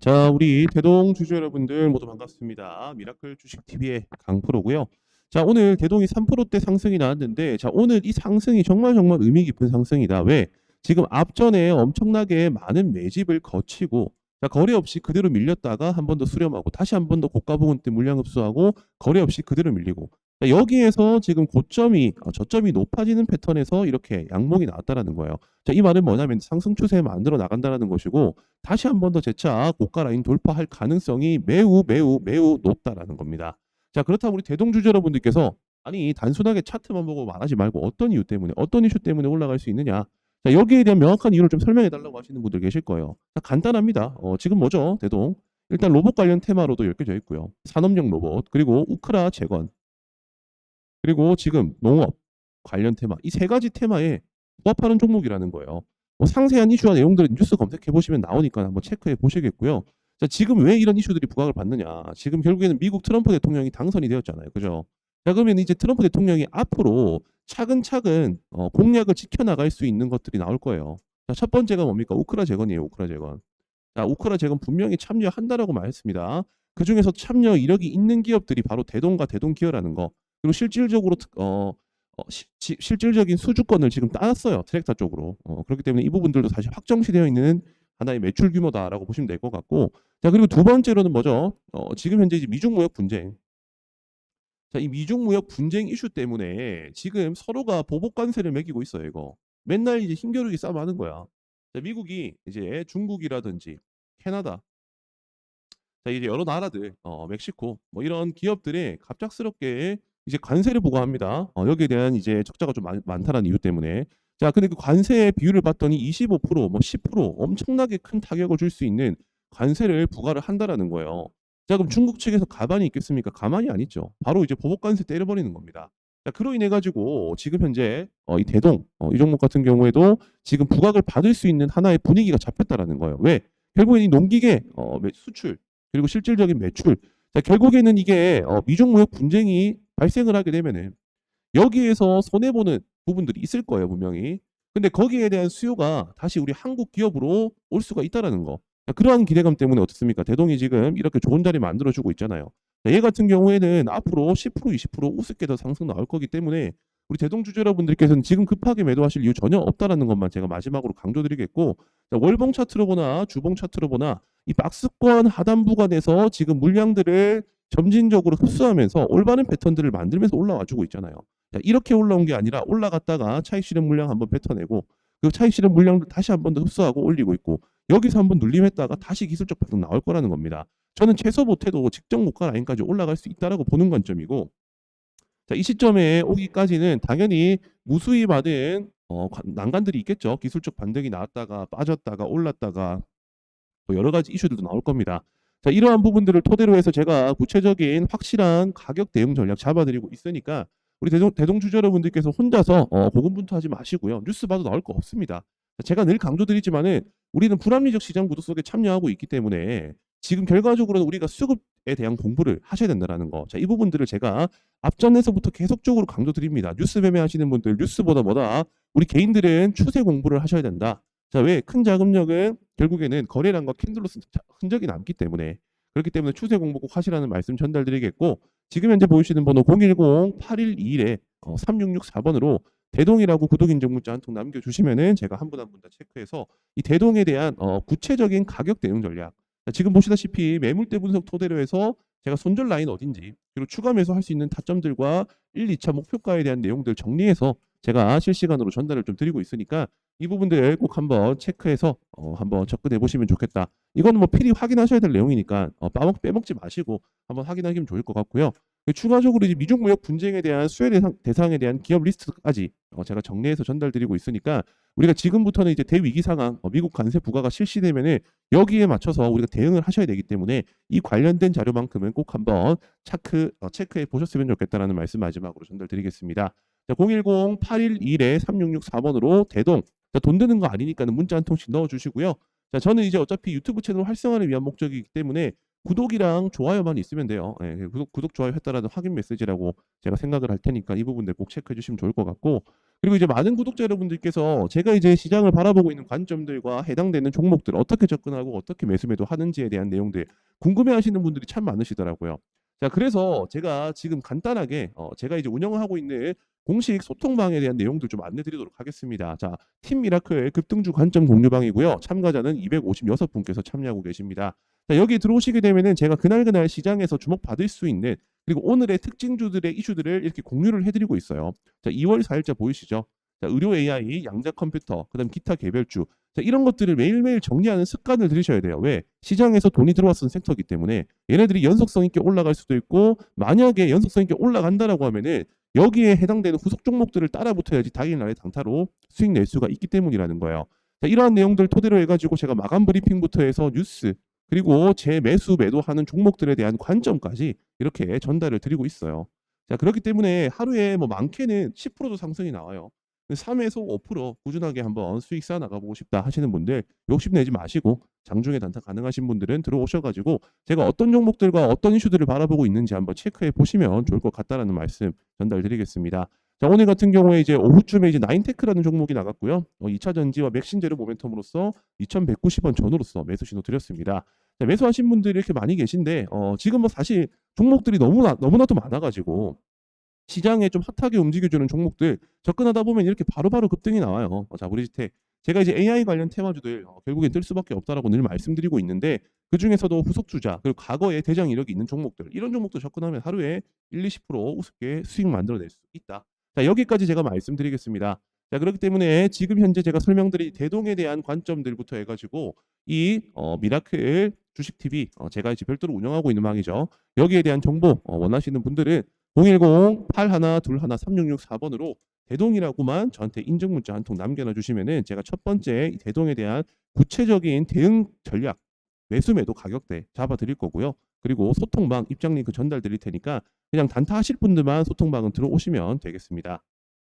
자, 우리 대동 주주 여러분들 모두 반갑습니다. 미라클 주식TV의 강프로고요. 자, 오늘 대동이 3%대 상승이 나왔는데, 자, 오늘 이 상승이 정말 정말 의미 깊은 상승이다. 왜? 지금 앞전에 엄청나게 많은 매집을 거치고, 자, 거래 없이 그대로 밀렸다가 한 번 더 수렴하고, 다시 한 번 더 고가 부분 때 물량 흡수하고, 거래 없이 그대로 밀리고, 자, 여기에서 지금 고점이, 어, 저점이 높아지는 패턴에서 이렇게 양봉이 나왔다라는 거예요. 자, 이 말은 뭐냐면 상승 추세 만들어 나간다라는 것이고, 다시 한 번 더 재차 고가 라인 돌파할 가능성이 매우 매우 매우 높다라는 겁니다. 자, 그렇다면 우리 대동주주 여러분들께서 아니 단순하게 차트만 보고 말하지 말고 어떤 이유 때문에 어떤 이슈 때문에 올라갈 수 있느냐? 자, 여기에 대한 명확한 이유를 좀 설명해 달라고 하시는 분들 계실 거예요. 자, 간단합니다. 어, 지금 뭐죠? 대동. 일단 로봇 관련 테마로도 엮여져 있고요. 산업용 로봇, 그리고 우크라 재건, 그리고 지금 농업 관련 테마. 이 세 가지 테마에 부합하는 종목이라는 거예요. 뭐 상세한 이슈와 내용들은 뉴스 검색해 보시면 나오니까 한번 체크해 보시겠고요. 자, 지금 왜 이런 이슈들이 부각을 받느냐? 지금 결국에는 미국 트럼프 대통령이 당선이 되었잖아요. 그죠? 자, 그러면 이제 트럼프 대통령이 앞으로 차근차근 어, 공약을 지켜나갈 수 있는 것들이 나올 거예요. 자, 첫 번째가 뭡니까? 우크라 재건이에요. 우크라 재건. 자, 우크라 재건 분명히 참여한다라고 말했습니다. 그 중에서 참여 이력이 있는 기업들이 바로 대동과 대동기어라는 거. 그리고 실질적으로 특- 어, 어, 시- 지- 실질적인 수주권을 지금 따놨어요. 트랙터 쪽으로. 어, 그렇기 때문에 이 부분들도 사실 확정시되어 있는 하나의 매출 규모다라고 보시면 될 것 같고. 자, 그리고 두 번째로는 뭐죠? 어, 지금 현재 이제 미중 무역 분쟁. 자, 이 미중 무역 분쟁 이슈 때문에 지금 서로가 보복 관세를 매기고 있어요, 이거. 맨날 이제 힘겨루기 싸움 하는 거야. 자, 미국이 이제 중국이라든지 캐나다, 자, 이제 여러 나라들, 어, 멕시코, 뭐 이런 기업들이 갑작스럽게 이제 관세를 부과합니다. 어, 여기에 대한 이제 적자가 좀 많, 많다는 이유 때문에. 자, 근데 그 관세의 비율을 봤더니 25%, 뭐 10% 엄청나게 큰 타격을 줄 수 있는 관세를 부과를 한다라는 거예요. 자, 그럼 중국 측에서 가만히 있겠습니까? 가만히 안 있죠. 바로 이제 보복 관세 때려버리는 겁니다. 자, 그로 인해 가지고 지금 현재 어, 이 대동 어, 이 종목 같은 경우에도 지금 부각을 받을 수 있는 하나의 분위기가 잡혔다라는 거예요. 왜? 결국엔 이 농기계 어, 매- 수출 그리고 실질적인 매출. 자, 결국에는 이게 어, 미중 무역 분쟁이 발생을 하게 되면은 여기에서 손해 보는 부분들이 있을 거예요, 분명히. 근데 거기에 대한 수요가 다시 우리 한국 기업으로 올 수가 있다라는 거. 자, 그러한 기대감 때문에 어떻습니까? 대동이 지금 이렇게 좋은 자리 만들어 주고 있잖아요. 자, 얘 같은 경우에는 앞으로 10% 20% 우습게 더 상승 나올 거기 때문에 우리 대동 주주 여러분들께서는 지금 급하게 매도하실 이유 전혀 없다라는 것만 제가 마지막으로 강조드리겠고 자, 월봉 차트로 보나 주봉 차트로 보나 이 박스권 하단 부근에서 지금 물량들을 점진적으로 흡수하면서 올바른 패턴들을 만들면서 올라와 주고 있잖아요. 자, 이렇게 올라온 게 아니라 올라갔다가 차익 실현 물량 한번 뱉어내고 그 차익 실현 물량을 다시 한 번 더 흡수하고 올리고 있고 여기서 한번 눌림했다가 다시 기술적 반등 나올 거라는 겁니다. 저는 최소 못해도 직전 고가 라인까지 올라갈 수 있다라고 보는 관점이고 자, 이 시점에 오기까지는 당연히 무수히 받은 어, 관- 난관들이 있겠죠. 기술적 반등이 나왔다가 빠졌다가 올랐다가 또 여러 가지 이슈들도 나올 겁니다. 자, 이러한 부분들을 토대로 해서 제가 구체적인 확실한 가격 대응 전략 잡아드리고 있으니까 우리 대동, 대동주주 여러분들께서 혼자서 어, 고군분투하지 마시고요. 뉴스 봐도 나올 거 없습니다. 자, 제가 늘 강조드리지만은 우리는 불합리적 시장 구도 속에 참여하고 있기 때문에 지금 결과적으로는 우리가 수급에 대한 공부를 하셔야 된다는 거. 자, 이 부분들을 제가 앞전에서부터 계속적으로 강조드립니다. 뉴스 매매하시는 분들 뉴스보다 뭐다 우리 개인들은 추세 공부를 하셔야 된다. 자, 왜 큰 자금력은 결국에는 거래량과 캔들로스 자- 흔적이 남기 때문에. 그렇기 때문에 추세 공부 꼭 하시라는 말씀 전달드리겠고 지금 현재 보이시는 번호 010-812에 어, 3664번으로 대동이라고 구독 인증 문자 한 통 남겨주시면은 제가 한 분 한 분 다 체크해서 이 대동에 대한 어, 구체적인 가격 대응 전략. 자, 지금 보시다시피 매물대 분석 토대로 해서 제가 손절 라인 어딘지 그리고 추가 매수 할 수 있는 타점들과 1, 2차 목표가에 대한 내용들 정리해서 제가 실시간으로 전달을 좀 드리고 있으니까 이 부분들 꼭 한번 체크해서 어, 한번 접근해 보시면 좋겠다. 이거는 뭐 필히 확인하셔야 될 내용이니까 어, 빠먹 빼먹지 마시고 한번 확인하시면 좋을 것 같고요. 그 추가적으로 이제 미중 무역 분쟁에 대한 수혜 대상, 대상 에 대한 기업 리스트까지 어, 제가 정리해서 전달드리고 있으니까 우리가 지금부터는 이제 대위기 상황, 어, 미국 관세 부과가 실시되면은 여기에 맞춰서 우리가 대응을 하셔야 되기 때문에 이 관련된 자료만큼은 꼭 한번 체크 어, 체크해 보셨으면 좋겠다라는 말씀 마지막으로 전달드리겠습니다. 자, 010-812-3664번으로 대동 자, 돈 드는 거 아니니까는 문자 한 통씩 넣어주시고요. 자, 저는 이제 어차피 유튜브 채널 활성화를 위한 목적이기 때문에 구독이랑 좋아요만 있으면 돼요. 예, 그 구독, 구독, 좋아요 했다라는 확인 메시지라고 제가 생각을 할 테니까 이 부분들 꼭 체크해 주시면 좋을 것 같고 그리고 이제 많은 구독자 여러분들께서 제가 이제 시장을 바라보고 있는 관점들과 해당되는 종목들 어떻게 접근하고 어떻게 매수 매도 하는지에 대한 내용들 궁금해 하시는 분들이 참 많으시더라고요. 자, 그래서 제가 지금 간단하게 어, 제가 이제 운영을 하고 있는 공식 소통방에 대한 내용들 좀 안내 드리도록 하겠습니다. 자, 팀 미라클 급등주 관점 공유방이고요. 참가자는 256분께서 참여하고 계십니다. 자, 여기 들어오시게 되면은 제가 그날그날 시장에서 주목받을 수 있는 그리고 오늘의 특징주들의 이슈들을 이렇게 공유를 해드리고 있어요. 자, 2월 4일자 보이시죠? 자, 의료 AI, 양자 컴퓨터, 그 다음 기타 개별주. 자, 이런 것들을 매일매일 정리하는 습관을 들이셔야 돼요. 왜? 시장에서 돈이 들어왔던 섹터이기 때문에 얘네들이 연속성 있게 올라갈 수도 있고 만약에 연속성 있게 올라간다라고 하면은 여기에 해당되는 후속 종목들을 따라 붙어야지 당일날에 강타로 수익 낼 수가 있기 때문이라는 거예요. 자, 이러한 내용들 토대로 해가지고 제가 마감 브리핑부터 해서 뉴스 그리고 제 매수 매도하는 종목들에 대한 관점까지 이렇게 전달을 드리고 있어요. 자, 그렇기 때문에 하루에 뭐 많게는 10%도 상승이 나와요. 3에서 5% 꾸준하게 한번 수익 쌓아 나가보고 싶다 하시는 분들 욕심내지 마시고 장중에 단타 가능하신 분들은 들어오셔가지고 제가 어떤 종목들과 어떤 이슈들을 바라보고 있는지 한번 체크해 보시면 좋을 것 같다라는 말씀 전달드리겠습니다. 자, 오늘 같은 경우에 이제 오후쯤에 이제 나인테크라는 종목이 나갔고요. 어, 2차 전지와 맥신제로 모멘텀으로서 2,190원 전후로서 매수 신호 드렸습니다. 자, 매수하신 분들이 이렇게 많이 계신데 어, 지금 뭐 사실 종목들이 너무나 너무나도 많아가지고 시장에 좀 핫하게 움직여주는 종목들 접근하다 보면 이렇게 바로바로 급등이 나와요. 어, 자, 브리지텍. 제가 이제 AI 관련 테마주들 어, 결국엔 뜰 수밖에 없다라고 늘 말씀드리고 있는데 그 중에서도 후속 주자 그리고 과거에 대장 이력이 있는 종목들 이런 종목도 접근하면 하루에 1, 20% 우습게 수익 만들어낼 수 있다. 자, 여기까지 제가 말씀드리겠습니다. 자, 그렇기 때문에 지금 현재 제가 설명드린 대동에 대한 관점들부터 해가지고 이 어, 미라클 주식 TV 어, 제가 이제 별도로 운영하고 있는 망이죠. 여기에 대한 정보 어, 원하시는 분들은 010-8121-3664번으로 대동이라고만 저한테 인증 문자 한 통 남겨놔 주시면은 제가 첫 번째 이 대동에 대한 구체적인 대응 전략 매수 매도 가격대 잡아 드릴 거고요. 그리고 소통방 입장 링크 전달 드릴 테니까 그냥 단타 하실 분들만 소통방은 들어오시면 되겠습니다.